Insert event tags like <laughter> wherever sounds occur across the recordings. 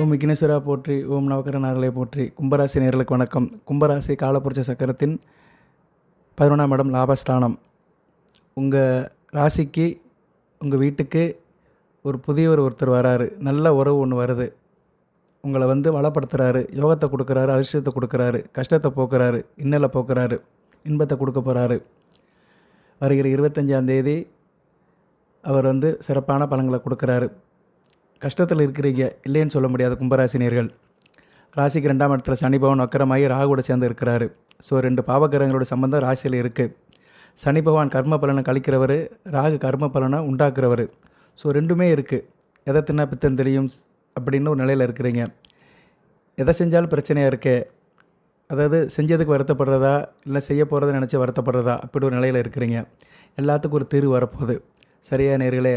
ஓம் விக்னேஸ்வரா போற்றி ஓம் நவக்கரநாதலை போற்றி. கும்பராசி நேர்களுக்கு வணக்கம். கும்பராசி காலப்புரட்சி சக்கரத்தின் பதினொன்றாம் இடம் லாபஸ்தானம். உங்கள் ராசிக்கு உங்கள் வீட்டுக்கு ஒரு புதியவர் ஒருத்தர் வராரு. நல்ல உறவு ஒன்று வருது. உங்களை வந்து வளப்படுத்துகிறாரு யோகத்தை கொடுக்குறாரு அதிர்ஷ்டத்தை கொடுக்குறாரு கஷ்டத்தை போக்குறாரு இன்னலை போக்குறாரு இன்பத்தை கொடுக்க போகிறாரு வருகிற இருபத்தஞ்சாம் தேதி அவர் வந்து சிறப்பான பலன்களை கொடுக்குறாரு. கஷ்டத்தில் இருக்கிறீங்க இல்லைன்னு சொல்ல முடியாது கும்பராசினியர்கள். ராசிக்கு ரெண்டாம் இடத்துல சனிபவன் பகவான் வக்கரமாகி ராகுவோட சேர்ந்து இருக்கிறாரு. ஸோ ரெண்டு பாவகிரகங்களோட சம்பந்தம் ராசியில் இருக்குது சனி பகவான் கர்ம பலனை கழிக்கிறவர் ராகு கர்ம பலனை உண்டாக்குறவர். ஸோ ரெண்டுமே இருக்குது எதை தின்னா பித்தன் தெரியும் அப்படின்னு ஒரு நிலையில் இருக்கிறீங்க. எதை செஞ்சாலும் பிரச்சனையாக இருக்கே. அதாவது செஞ்சதுக்கு வருத்தப்படுறதா இல்லை செய்ய போகிறத நினச்சி வருத்தப்படுறதா அப்படி ஒரு நிலையில் இருக்கிறீங்க. எல்லாத்துக்கும் ஒரு தீர்வு வரப்போகுது. சரியா நேர்களே?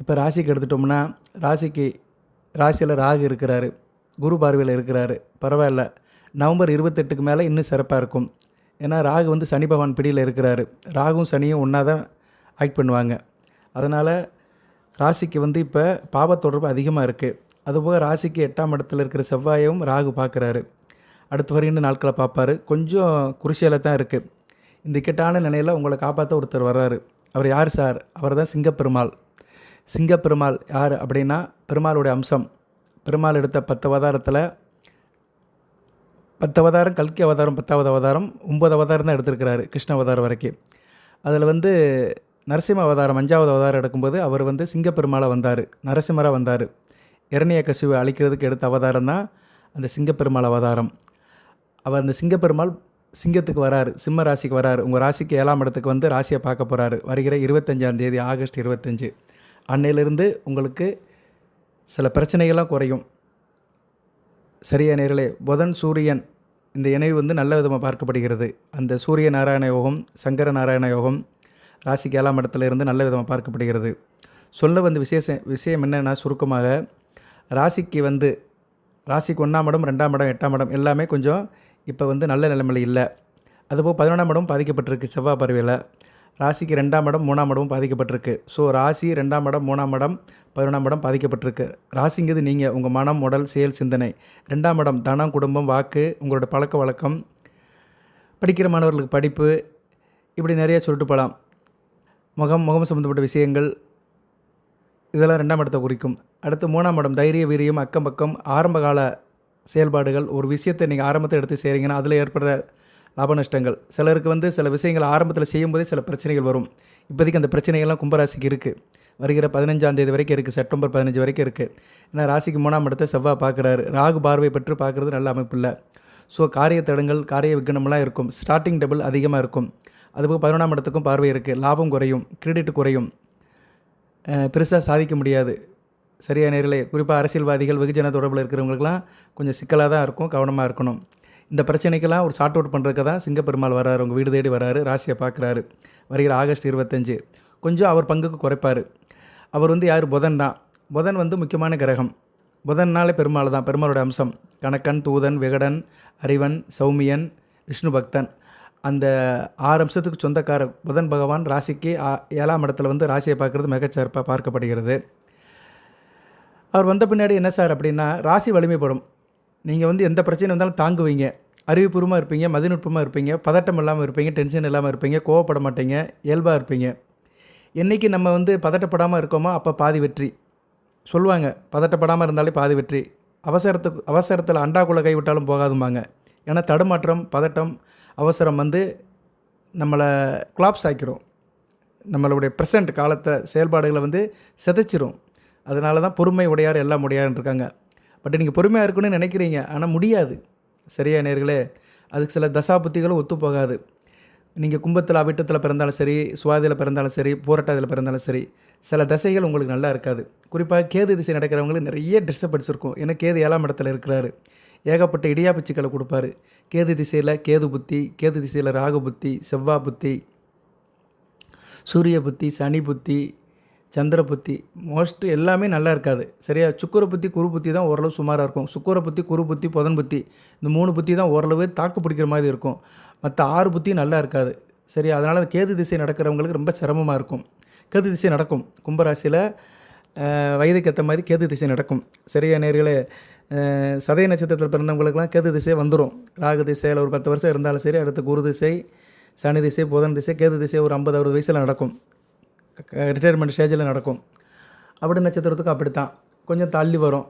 இப்போ ராசிக்கு எடுத்துட்டோம்னா ராசிக்கு ராசியில் ராகு இருக்கிறாரு குரு பார்வையில் இருக்கிறாரு பரவாயில்ல. நவம்பர் இருபத்தெட்டுக்கு மேலே இன்னும் சிறப்பாக இருக்கும். ஏன்னா ராகு வந்து சனி பகவான் பிடியில் இருக்கிறாரு. ராகும் சனியும் ஒன்றா தான் ஆக்ட் பண்ணுவாங்க. அதனால் ராசிக்கு வந்து இப்போ பாவ தொடர்பு அதிகமாக இருக்குது அதுபோக ராசிக்கு எட்டாம் இடத்துல இருக்கிற செவ்வாயும் ராகு பார்க்குறாரு. அடுத்து வருகின்ற நாட்களை பார்ப்பாரு. கொஞ்சம் குருசியில் தான் இருக்குது இந்த இக்கட்டான நிலையில் உங்களை காப்பாற்ற ஒருத்தர் வர்றாரு. அவர் யார் சார்? அவர் தான் சிங்கப்பெருமாள். சிங்கப்பெருமாள் யார் அப்படின்னா பெருமாளுடைய அம்சம். பெருமாள் எடுத்த பத்து அவதாரத்தில் பத்து அவதாரம் கல்கி அவதாரம் பத்தாவது அவதாரம் ஒம்பது அவதாரம் தான் எடுத்திருக்கிறாரு கிருஷ்ண அவதாரம் வரைக்கும். அதில் வந்து நரசிம்ம அவதாரம் அஞ்சாவது அவதாரம் எடுக்கும்போது அவர் வந்து சிங்கப்பெருமாளாக வந்தார் நரசிம்மராக வந்தார். இரணிய கசிவை அழிக்கிறதுக்கு எடுத்த அவதாரம் தான் அந்த சிங்கப்பெருமாள் அவதாரம். அவர் அந்த சிங்கப்பெருமாள் சிங்கத்துக்கு வராரு சிம்ம ராசிக்கு வராரு. உங்கள் ராசிக்கு ஏழாம் இடத்துக்கு வந்து ராசியை பார்க்க போகிறாரு வருகிற இருபத்தஞ்சாம் தேதி ஆகஸ்ட் இருபத்தஞ்சு. அன்னையிலிருந்து உங்களுக்கு சில பிரச்சனைகள்லாம் குறையும். சரியா நேர்களே புதன் சூரியன் இந்த இணைவு வந்து நல்ல விதமாக பார்க்கப்படுகிறது. அந்த சூரிய நாராயண யோகம் சங்கர நாராயண யோகம் ராசிக்கு ஏழாம் இடத்துல இருந்து நல்ல விதமாக பார்க்கப்படுகிறது. சொல்ல வந்து விசேஷம் விஷயம் என்னென்னா சுருக்கமாக ராசிக்கு வந்து ராசிக்கு ஒன்றாம் இடம் ரெண்டாம் இடம் எட்டாம் இடம் எல்லாமே கொஞ்சம் இப்போ வந்து நல்ல நிலைமையில் இல்லை. அதுபோல் பதினொன்றாம் இடம் பாதிக்கப்பட்டிருக்கு செவ்வாய் பறவையில் ராசிக்கு ரெண்டாம் இடம் மூணாம் இடமும் பாதிக்கப்பட்டிருக்கு. ஸோ ராசி ரெண்டாம் இடம் மூணாம் இடம் பதினொன்றாம் இடம் பாதிக்கப்பட்டிருக்கு. ராசிங்கிறது நீங்கள் உங்கள் மனம் உடல் செயல் சிந்தனை. ரெண்டாம் இடம் தனம் குடும்பம் வாக்கு உங்களோட பழக்க வழக்கம் படிக்கிற மாணவர்களுக்கு படிப்பு இப்படி நிறைய சொல்லிட்டு போகலாம் முகம் முகம் சம்மந்தப்பட்ட விஷயங்கள் இதெல்லாம் ரெண்டாம் இடத்தை குறிக்கும். அடுத்து மூணாம் இடம் தைரிய வீரியம் அக்கம் பக்கம் ஆரம்பகால செயல்பாடுகள். ஒரு விஷயத்தை நீங்கள் ஆரம்பத்தை எடுத்து செய்கிறீங்கன்னா அதில் ஏற்படுற லாப நஷ்டங்கள். சிலருக்கு வந்து சில விஷயங்கள் ஆரம்பத்தில் செய்யும்போதே சில பிரச்சனைகள் வரும். இப்போதைக்கு அந்த பிரச்சனைகள்லாம் கும்பராசிக்கு இருக்குது வருகிற பதினஞ்சாம் தேதி வரைக்கும் இருக்குது செப்டம்பர் பதினஞ்சு வரைக்கும் இருக்குது ஏன்னா ராசிக்கு மூணாம் இடத்தை செவ்வாய் பார்க்குறாரு. ராகு பார்வை பெற்று பார்க்குறது நல்ல அமைப்பு இல்லை. ஸோ காரிய தடங்கள் காரிய விக்னமெல்லாம் இருக்கும். ஸ்டார்டிங் டபுள் அதிகமாக இருக்கும். அதுபோக பதினொன்றாம் இடத்துக்கும் பார்வை இருக்குது லாபம் குறையும். கிரெடிட் குறையும். பெருசாக சாதிக்க முடியாது. சரியான நேரிலே. குறிப்பாக அரசியல்வாதிகள் வெகுஜன தொடர்பில் இருக்கிறவங்களுக்குலாம் கொஞ்சம் சிக்கலாக தான் இருக்கும். கவனமாக இருக்கணும். இந்த பிரச்சனைக்கெல்லாம் ஒரு ஷார்ட் அவுட் பண்ணுறதுக்கு தான் சிங்கப்பெருமாள் வராரு உங்கள் வீடு தேடி வராரு ராசியை பார்க்குறாரு. வருகிற ஆகஸ்ட் இருபத்தஞ்சு. கொஞ்சம் அவர் பங்குக்கு குறைப்பார். அவர் வந்து யார்? புதன் தான். புதன் வந்து முக்கியமான கிரகம். புதன்னாலே பெருமாள் தான் பெருமாளோட அம்சம். கணக்கன் தூதன் விகடன் அறிவன் சௌமியன் விஷ்ணு பக்தன். அந்த ஆறு அம்சத்துக்கு சொந்தக்கார புதன் பகவான் ராசிக்கு ஏழாம் இடத்துல வந்து ராசியை பார்க்குறது மிகச்சிறப்பாக பார்க்கப்படுகிறது. அவர் வந்த பின்னாடி என்ன சார் அப்படின்னா ராசி வலிமைப்படும். நீங்கள் வந்து எந்த பிரச்சனை வந்தாலும் தாங்குவீங்க. அறிவுபூர்வமாக இருப்பீங்க மதிநுட்பமாக இருப்பீங்க பதட்டம் இல்லாமல் இருப்பீங்க டென்ஷன் இல்லாமல் இருப்பீங்க கோவப்பட மாட்டீங்க இயல்பாக இருப்பீங்க. என்றைக்கு நம்ம வந்து பதட்டப்படாமல் இருக்கோமோ அப்போ பாதி வெற்றி. சொல்லுவாங்க பதட்டப்படாமல் இருந்தாலே பாதி வெற்றி. அவசரத்துக்கு அவசரத்தில் அண்டாக்குள்ளே கைவிட்டாலும் போகாதும்பாங்க. ஏன்னா தடுமாற்றம் பதட்டம் அவசரம் வந்து நம்மளை குலாப்ஸ் ஆக்கிரும். நம்மளுடைய ப்ரெசண்ட் காலத்தை செயல்பாடுகளை வந்து சிதைச்சிரும். அதனால தான் பொறுமை உடையார் எல்லாம் உடையாருன்னு இருக்காங்க பட் நீங்கள் பொறுமையாக இருக்கணும்னு நினைக்கிறீங்க. ஆனால் முடியாது. சரியா நேர்களே? அதுக்கு சில தசா புத்திகளும் ஒத்து போகாது. நீங்கள் கும்பத்தில் அவிட்டத்தில் பிறந்தாலும் சரி சுவாதியில் பிறந்தாலும் சரி போராட்டத்தில் பிறந்தாலும் சரி சில தசைகள் உங்களுக்கு நல்லா இருக்காது. குறிப்பாக கேது திசை நடக்கிறவங்களுக்கு நிறைய டிஸ்டர்பன்ஸ் இருக்கும். ஏன்னா கேது ஏழாம் இடத்துல இருக்கிறாரு. ஏகப்பட்ட இடியாப்பிச்சுக்களை கொடுப்பாரு. கேது திசையில் கேது புத்தி கேது திசையில் ராகு புத்தி செவ்வாய் புத்தி சூரிய புத்தி சனி புத்தி சந்திர புத்தி. மோஸ்ட் எல்லாமே நல்லா இருக்காது. சரியா? சுக்கர புத்தி குரு புத்தி தான் ஓரளவு சுமாராக இருக்கும். சுக்கர புத்தி குரு புத்தி புதன் புத்தி. இந்த மூணு புத்தி தான் ஓரளவு தாக்கு பிடிக்கிற மாதிரி இருக்கும். மற்ற ஆறு புத்தி நல்லா இருக்காது. சரியா? அதனால் கேது திசை நடக்கிறவங்களுக்கு ரொம்ப சிரமமாக இருக்கும். கேது திசை நடக்கும். கும்பராசியில் வயதுக்கு ஏற்ற மாதிரி கேது திசை நடக்கும். சரியா நேர்களே? சதய நட்சத்திரத்தில் பிறந்தவங்களுக்குலாம் கேது திசை வந்துடும் ராகு திசையில் ஒரு பத்து வருஷம் இருந்தாலும் சரி அடுத்து குரு திசை சனி திசை புதன் திசை கேது திசை ஒரு ஐம்பது அறுபது வயசில் நடக்கும். ரிட்டையர்மெண்ட் ஸ்டேஜில் நடக்கும். அப்படி நட்சத்திரத்துக்கும் அப்படி தான் கொஞ்சம் தள்ளி வரும்.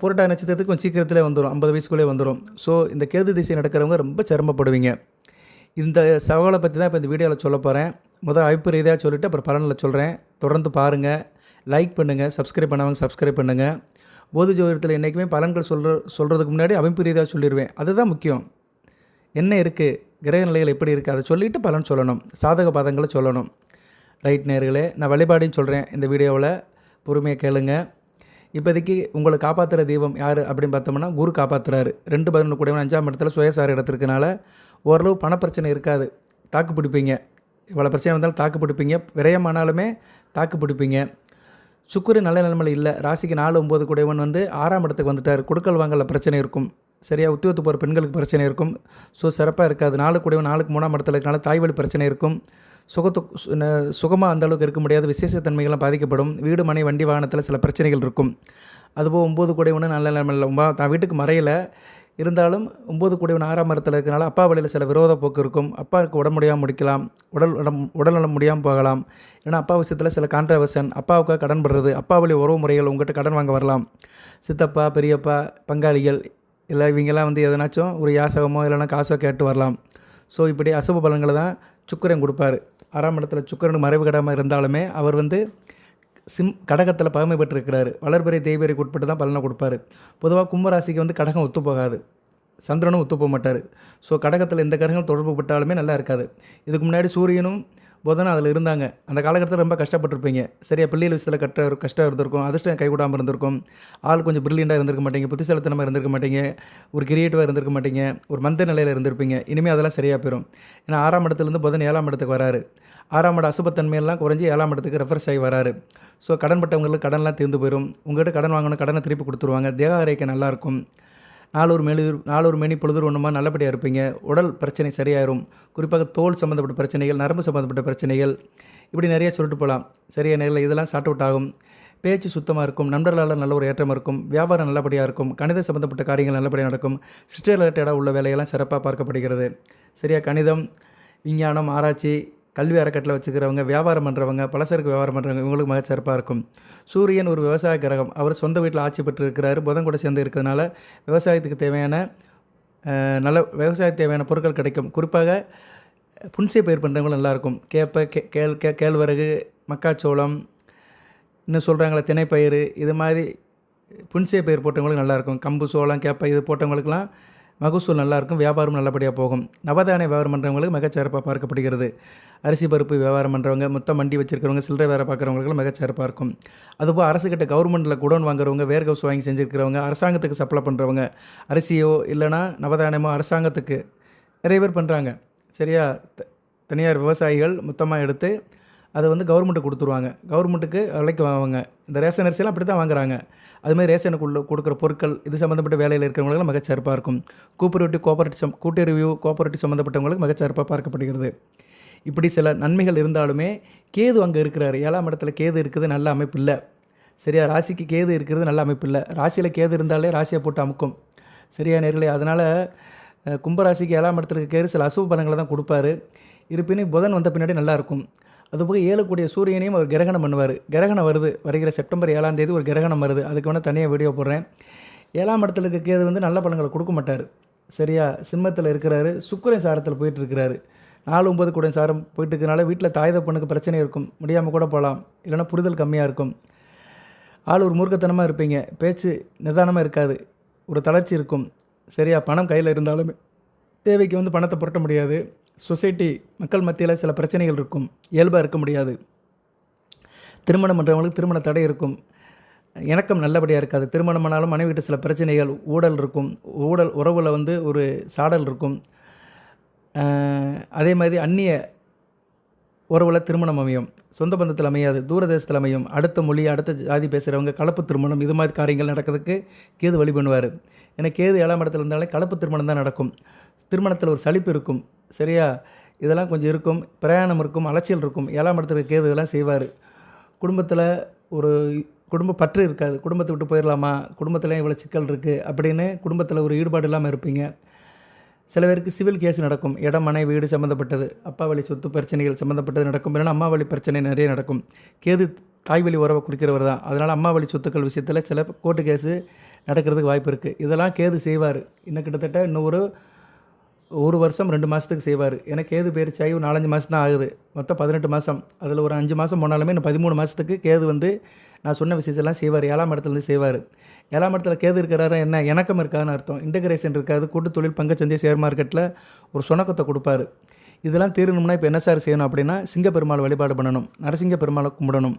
புரட்டாய் நட்சத்திரத்துக்கு கொஞ்சம் சீக்கிரத்திலே வந்துடும் ஐம்பது வயசுக்குள்ளே வந்துடும் ஸோ இந்த கேது திசை நடக்கிறவங்க ரொம்ப சிரமப்படுவீங்க. இந்த சவாலை பற்றி தான் இப்போ இந்த வீடியோவில் சொல்ல போகிறேன் முதல் அமைப்பு ரீதியாக சொல்லிவிட்டு அப்புறம் பலனில் சொல்கிறேன் தொடர்ந்து பாருங்கள் லைக் பண்ணுங்கள் சப்ஸ்கிரைப் பண்ணவங்க சப்ஸ்கிரைப் பண்ணுங்கள் போது ஜோதிடத்தில் என்றைக்குமே பலன்கள் சொல்கிற சொல்கிறதுக்கு முன்னாடி அமைப்பு ரீதியாக சொல்லிடுவேன் அதுதான் முக்கியம். என்ன இருக்குது கிரக நிலைகள் எப்படி இருக்குது அதை சொல்லிவிட்டு பலன் சொல்லணும். சாதக பாதங்களை சொல்லணும். ரைட் நேர்களே நான் வழிபாடையும் சொல்கிறேன் இந்த வீடியோவில். பொறுமையாக கேளுங்க. இப்போதைக்கு உங்களை காப்பாற்றுற தெய்வம் யார் அப்படின்னு பார்த்தோம்னா குரு காப்பாற்றுறாரு ரெண்டு பதினொன்று கூட அஞ்சாம் இடத்துல சுயசார இடத்திற்கனால ஓரளவு பணப்பிரச்சனை இருக்காது. தாக்கு பிடிப்பீங்க. இவ்வளோ பிரச்சனை வந்தாலும் தாக்கு பிடிப்பீங்க. விரயமானாலுமே தாக்கு பிடிப்பீங்க. சுக்குரு நல்ல நிலைமையில் இல்லை. ராசிக்கு நாலு ஒம்பது கூடையவன் வந்து ஆறாம் இடத்துக்கு வந்துட்டார். கொடுக்கல் வாங்கல பிரச்சனை இருக்கும். சரியாக உத்தியோகத்து போகிற பெண்களுக்கு பிரச்சனை இருக்கும். ஸோ சிறப்பாக இருக்காது. நாலு கூடையவன் நாளுக்கு மூணாம் இடத்துல இருக்கனால தாய்வழி பிரச்சனை இருக்கும். சுகத்து சுகமாக அந்த அளவுக்கு இருக்க முடியாது. விசேஷத்தன்மைகள்லாம் பாதிக்கப்படும். வீடு மனை வண்டி வாகனத்தில் சில பிரச்சனைகள் இருக்கும். அதுபோல் ஒம்பது ஒன்று நல்ல நிலைமையில் ரொம்ப தான் வீட்டுக்கு மறையில். இருந்தாலும் ஒம்பது கூடையவன் ஆறாம் மரத்தில் இருக்கிறனால அப்பா வழியில் சில விரோத போக்கு இருக்கும். அப்பாவுக்கு உடம்பு முடியாமல் முடிக்கலாம். உடல் உடம் உடல்நலம் முடியாமல் போகலாம். ஏன்னா அப்பா விஷயத்தில் சில கான்ட்ரவர்ஷன் அப்பாவுக்காக கடன் படுறது. அப்பா வழி உறவு முறைகள் உங்கள்கிட்ட கடன் வாங்க வரலாம். சித்தப்பா பெரியப்பா பங்காளிகள் இல்லை இவங்கெல்லாம் வந்து எதனாச்சும் ஒரு யாசகமோ இல்லைன்னா காசோ கேட்டு வரலாம். ஸோ இப்படி அசுப பலன்களை தான் சுக்கிரன் கொடுப்பாரு. ஆறாம் இடத்துல சுக்கிரனுக்கு மறைவு கிடாமல் இருந்தாலுமே அவர் வந்து சிம் கடகத்தில் பகமை பெற்றிருக்கிறாரு. வளர்பிறை தேய்பிறைக்கு உட்பட்டு தான் பலனை கொடுப்பாரு. பொதுவாக கும்பராசிக்கு வந்து கடகம் ஒத்து போகாது. சந்திரனும் ஒத்து போக மாட்டார். ஸோ கடகத்தில் எந்த கிரகங்கள் தொடர்பு பட்டாலுமே நல்லா இருக்காது. இதுக்கு முன்னாடி சூரியனும் புதனும் அதில் இருந்தாங்க. அந்த காலகட்டத்தில் ரொம்ப கஷ்டப்பட்டிருப்பீங்க. சரியா பிள்ளைகள் விஷயத்தில் கட்ட ஒரு கஷ்டம் இருந்திருக்கும் அதிர்ஷ்டம் கைவிடாமல் இருந்திருக்கும். ஆள் கொஞ்சம் பிரில்லியண்டாக இருந்திருக்க மாட்டீங்க புத்திசாலித்தனமாக இருந்திருக்க மாட்டீங்க ஒரு கிரியேட்டிவாக இருந்திருக்க மாட்டீங்க ஒரு மந்த நிலையில் இருந்திருப்பீங்க. இனிமேல் அதெல்லாம் சரியாக போயிடும் ஏன்னா ஆறாம் இடத்துலேருந்து புதன் ஏழாம் இடத்துக்கு வராரு. ஆறாம் இட அசுபத்தன்மையெல்லாம் குறைஞ்சி ஏழாம் இடத்துக்கு ரெஃபர்ஸ் ஆகி வராரு. ஸோ கடன்பட்டவங்களுக்கு கடன்லாம் தீர்ந்து போயிடும் உங்கள்கிட்ட கடன் வாங்கணும் கடனை திருப்பி கொடுத்துருவாங்க. தேக நல்லாயிருக்கும் நாலூர் மெழுதிர் நாலூர் மேனி பொழுது ஒன்றுமா நல்லபடியாக இருப்பீங்க. உடல் பிரச்சனை சரியாயிரும். குறிப்பாக தோல் சம்மந்தப்பட்ட பிரச்சனைகள் நரம்பு சம்மந்தப்பட்ட பிரச்சனைகள் இப்படி நிறைய சொல்லிட்டு போகலாம் சரியான நேரில் இதெல்லாம் சார்ட் அவுட் ஆகும். பேச்சு சுத்தமாக இருக்கும். நண்பர்களால் நல்ல ஒரு ஏற்றம் இருக்கும். வியாபாரம் நல்லபடியாக இருக்கும். கணித சம்மந்தப்பட்ட காரியங்கள் நல்லபடியாக நடக்கும். சிஸ்டர் ரிலேட்டடாக உள்ள வேலையெல்லாம் சிறப்பாக பார்க்கப்படுகிறது. சரியா கணிதம் விஞ்ஞானம் ஆராய்ச்சி கல்வி அறக்கட்டளை வச்சுக்கிறவங்க வியாபாரம் பண்ணுறவங்க பலசரக்கு வியாபாரம் பண்ணுறவங்க இவங்களுக்கு மகச்சிறப்பாக இருக்கும். சூரியன் ஒரு விவசாய கிரகம். அவர் சொந்த வீட்டில் ஆட்சி பெற்று இருக்கிறாரு புதன் கூட சேர்ந்து இருக்கிறதுனால விவசாயத்துக்கு தேவையான நல்ல விவசாயத்துக்கு தேவையான பொருட்கள் கிடைக்கும். குறிப்பாக புன்சை பயிர் பண்ணுறவங்களும் நல்லாயிருக்கும். கேப்பை கே கேள் கே கேழ்வரகு மக்காச்சோளம் இன்னும் சொல்கிறாங்களே திணைப்பயிறு இது மாதிரி புன்சை பயிர் போட்டவங்களுக்கு நல்லாயிருக்கும். கம்பு சோளம் கேப்பை இது போட்டவங்களுக்குலாம் மகசூல் நல்லாயிருக்கும் வியாபாரம் நல்லபடியாக போகும். நவதானிய வியாபாரம் பண்ணுறவங்களுக்கு மிகச்சிறப்பாக பார்க்கப்படுகிறது. அரிசி பருப்பு வியாபாரம் பண்ணுறவங்க மொத்த மண்டி வச்சிருக்கிறவங்க சில்லறை வேலை பார்க்குறவங்களுக்கு மிகச்சிறப்பாக இருக்கும். அதுபோல் அரசுக்கிட்ட கவர்மெண்ட்டில் குடோன் வாங்குறவங்க வேர் ஹவுஸ் வாங்கி செஞ்சுருக்கிறவங்க அரசாங்கத்துக்கு சப்ளை பண்ணுறவங்க அரிசியோ இல்லைனா நவதானியமோ அரசாங்கத்துக்கு நிறைய பேர் பண்ணுறாங்க சரியா? த- தனியார் விவசாயிகள் மொத்தமாக எடுத்து அதை வந்து கவர்மெண்ட்டுக்கு கொடுத்துருவாங்க. கவர்மெண்ட்டுக்கு விலைக்கு வாங்குவாங்க. இந்த ரேஷன் அரிசியெல்லாம் அப்படி தான் வாங்குறாங்க அதுமாதிரி ரேஷனுக்குள்ள கொடுக்குற பொருட்கள் இது சம்மந்தப்பட்ட வேலையில் இருக்கிறவங்களுக்கு மிகச்சிறப்பாக இருக்கும். கூப்பரேட்டிவ் கோஆபரேட்டிவ் சம் கூட்டுறவு கோஆபரேட்டிவ் சம்மந்தப்பட்டவங்களுக்கு மிகச்சிறப்பாக பார்க்கப்படுகிறது. இப்படி சில நன்மைகள் இருந்தாலுமே கேது அங்கே இருக்கிறார். ஏழாம் இடத்துல கேது இருக்குது நல்ல அமைப்பு இல்லை. சரியா? ராசிக்கு கேது இருக்கிறது நல்ல அமைப்பு இல்லை. ராசியில் கேது இருந்தாலே ராசியை போட்டு அமுக்கும். சரியா நேர்களே? அதனால் கும்பராசிக்கு ஏழாம் இடத்துல கேது சில அசுப பலங்களை தான் கொடுப்பாரு. இருப்பினும் புதன் வந்த பின்னாடி நல்லாயிருக்கும் அதுபோக ஏழக்கூடிய சூரியனையும் அவர் கிரகணம் பண்ணுவார். கிரகணம் வருது. வருகிற செப்டம்பர் ஏழாம் தேதி ஒரு கிரகணம் வருது. அதுக்கு வேணால் தனியாக வீடியோ போடுறேன். ஏழாம் இடத்துல இருக்க கேது வந்து நல்ல பழங்களை கொடுக்க மாட்டார். சரியா? சிம்மத்தில் இருக்கிறாரு. சுக்கிரன் சாரத்தில் போயிட்டு இருக்கிறாரு. நாலு ஒம்பது கூட சாரம் போயிட்டுருக்கனால வீட்டில் தாய் தப்பனுக்கு பிரச்சனை இருக்கும். முடியாமல் கூட போகலாம் இல்லைன்னா புரிதல் கம்மியாக இருக்கும். ஆள் ஒரு மூர்க்கத்தனமாக இருப்பீங்க. பேச்சு நிதானமாக இருக்காது. ஒரு தளர்ச்சி இருக்கும். சரியா? பணம் கையில் இருந்தாலுமே தேவைக்கு வந்து பணத்தை புரட்ட முடியாது. சொசைட்டி மக்கள் மத்தியில் சில பிரச்சனைகள் இருக்கும். இயல்பாக இருக்க முடியாது. திருமணம் பண்ணுறவங்களுக்கு திருமண தடை இருக்கும். இணக்கம் நல்லபடியாக இருக்காது. திருமணம் ஆனாலும் மனைவி கிட்ட சில பிரச்சனைகள் ஊடல் இருக்கும். ஊடல் உறவில் வந்து ஒரு சாடல் இருக்கும். அதே மாதிரி அந்நிய உறவில் திருமணம் அமையும். சொந்த பந்தத்தில் அமையாது. தூரதேசத்தில் அமையும். அடுத்த மொழி அடுத்த ஜாதி பேசுகிறவங்க கலப்பு திருமணம் இது மாதிரி காரியங்கள் நடக்கிறதுக்கு கேது வழி பண்ணுவார். ஏன்னா கேது ஏழாம் இடத்துல இருந்தாலே கலப்பு திருமணம் தான் நடக்கும். திருமணத்தில் ஒரு சலிப்பு இருக்கும். சரியா? இதெல்லாம் கொஞ்சம் இருக்கும். பிரயாணம் இருக்கும் அலைச்சல் இருக்கும். ஏழாம் இடத்துக்கு கேது இதெல்லாம் செய்வார். குடும்பத்தில் ஒரு குடும்ப பற்று இருக்காது. குடும்பத்தை விட்டு போயிடலாமா குடும்பத்தில் இவ்வளோ சிக்கல் இருக்குது அப்படின்னு குடும்பத்தில் ஒரு ஈடுபாடு இல்லாமல் இருப்பீங்க. சில பேருக்கு சிவில் கேஸ் நடக்கும். இடம் மனை வீடு சம்மந்தப்பட்டது அப்பா வழி சொத்து பிரச்சனைகள் சம்மந்தப்பட்டது நடக்கும். இல்லைன்னா அம்மா வழி பிரச்சனை நிறைய நடக்கும். கேது தாய் வழி உறவை குறிக்கிறவர் தான். அதனால் அம்மா வழி சொத்துக்கள் விஷயத்தில் சில கோர்ட்டு கேஸு நடக்கிறதுக்கு வாய்ப்பு இருக்குது இதெல்லாம் கேது செய்வார். இன்னும் கிட்டத்தட்ட இன்னும் ஒரு ஒரு வருஷம் ரெண்டு மாதத்துக்கு செய்வார். ஏன்னா கேது பேரிச்சாகி ஒரு நாலஞ்சு மாதம் தான் ஆகுது. மொத்தம் பதினெட்டு மாதம் அதில் ஒரு அஞ்சு மாதம் போனாலுமே இந்த பதிமூணு மாதத்துக்கு கேது வந்து நான் சொன்ன விஷயத்தெல்லாம் செய்வார். ஏழாம் இடத்துலேருந்து செய்வார். ஏழாம் இடத்துல கேது இருக்கிறாரு என்ன? இணக்கம் இருக்காதுன்னு அர்த்தம். இன்டகிரேஷன் இருக்காது. கூட்டு தொழில் பங்குச்சந்தை ஷேர் மார்க்கெட்டில் ஒரு சுணக்கத்தை கொடுப்பாரு. இதெல்லாம் தீரணும்னா இப்போ என்ன சார் செய்யணும் அப்படின்னா சிங்க பெருமாள் வழிபாடு பண்ணணும். நரசிங்க பெருமாளை கும்பிடணும்.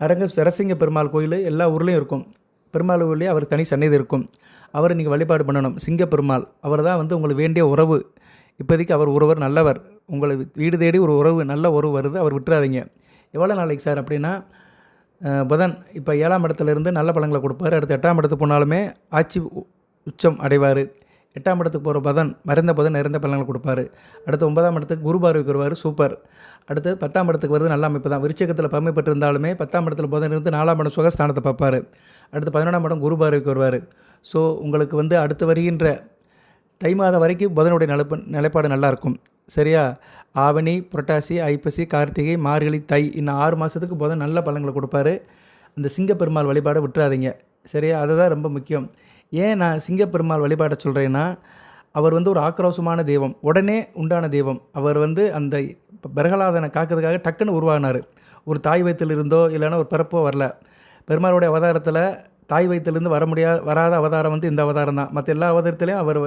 நரங்க சரசிங்க பெருமாள் கோயில் எல்லா ஊர்லேயும் இருக்கும். பெருமாள் அவர் தனி சன்னதி இருக்கும். அவரை நீங்கள் வழிபாடு பண்ணணும். சிங்க பெருமாள் அவர் தான் வந்து உங்களுக்கு வேண்டிய உறவு. இப்போதைக்கு அவர் ஒருவர் நல்லவர். உங்களை வீடு தேடி ஒரு உறவு நல்ல உறவு வருது. அவர் விட்டுறாதீங்க. எவ்வளோ நாளைக்கு சார் அப்படின்னா புதன் இப்போ ஏழாம் இடத்துலேருந்து நல்ல பழங்களை கொடுப்பாரு. அடுத்து எட்டாம் இடத்துக்கு போனாலுமே ஆட்சி உ- உச்சம் அடைவார். எட்டாம் இடத்துக்கு போகிற புதன் மறைந்த புதன் நிறைந்த பலன்களை கொடுப்பாரு. அடுத்து ஒன்பதாம் இடத்துக்கு குரு பார்வைக்கு வருவார் சூப்பர். அடுத்து பத்தாம் இடத்துக்கு வருது நல்ல அமைப்பு தான். விருச்சகத்தில் பம்மை பெற்றிருந்தாலுமே பத்தாம் இடத்துல புதன் இருந்து நாலாம் இடம் சுகஸ்தானத்தை பார்ப்பார். அடுத்து பதினொன்றாம் இடம் குரு பார்வைக்கு வருவார். ஸோ உங்களுக்கு வந்து அடுத்து வருகின்ற தை மாதம் வரைக்கும் புதனுடைய நிலப்பு நிலைப்பாடு நல்லாயிருக்கும் சரியா? ஆவணி புரட்டாசி ஐப்பசி கார்த்திகை மார்கழி தை இன்னும் ஆறு மாதத்துக்கு புதன் நல்ல பலன்களை கொடுப்பாரு. அந்த சிங்கப்பெருமாள் வழிபாடை விட்டுறாதீங்க. சரியா? அதுதான் ரொம்ப முக்கியம். ஏன் நான் சிங்கப்பெருமாள் வழிபாட்டை சொல்கிறேன்னா அவர் வந்து ஒரு ஆக்ரோஷமான தெய்வம் உடனே உண்டான தெய்வம். அவர் வந்து அந்த பிரகலாதனை காக்கிறதுக்காக டக்குன்னு உருவாகினார் ஒரு தாய் வயத்தில் இருந்தோ இல்லைன்னா ஒரு பிறப்போ வரல. பெருமாளுடைய அவதாரத்தில் தாய் வயிற்றுலேருந்து வர முடியாது வராத அவதாரம் வந்து இந்த அவதாரம் தான். மற்ற எல்லா அவதாரத்துலேயும் அவர்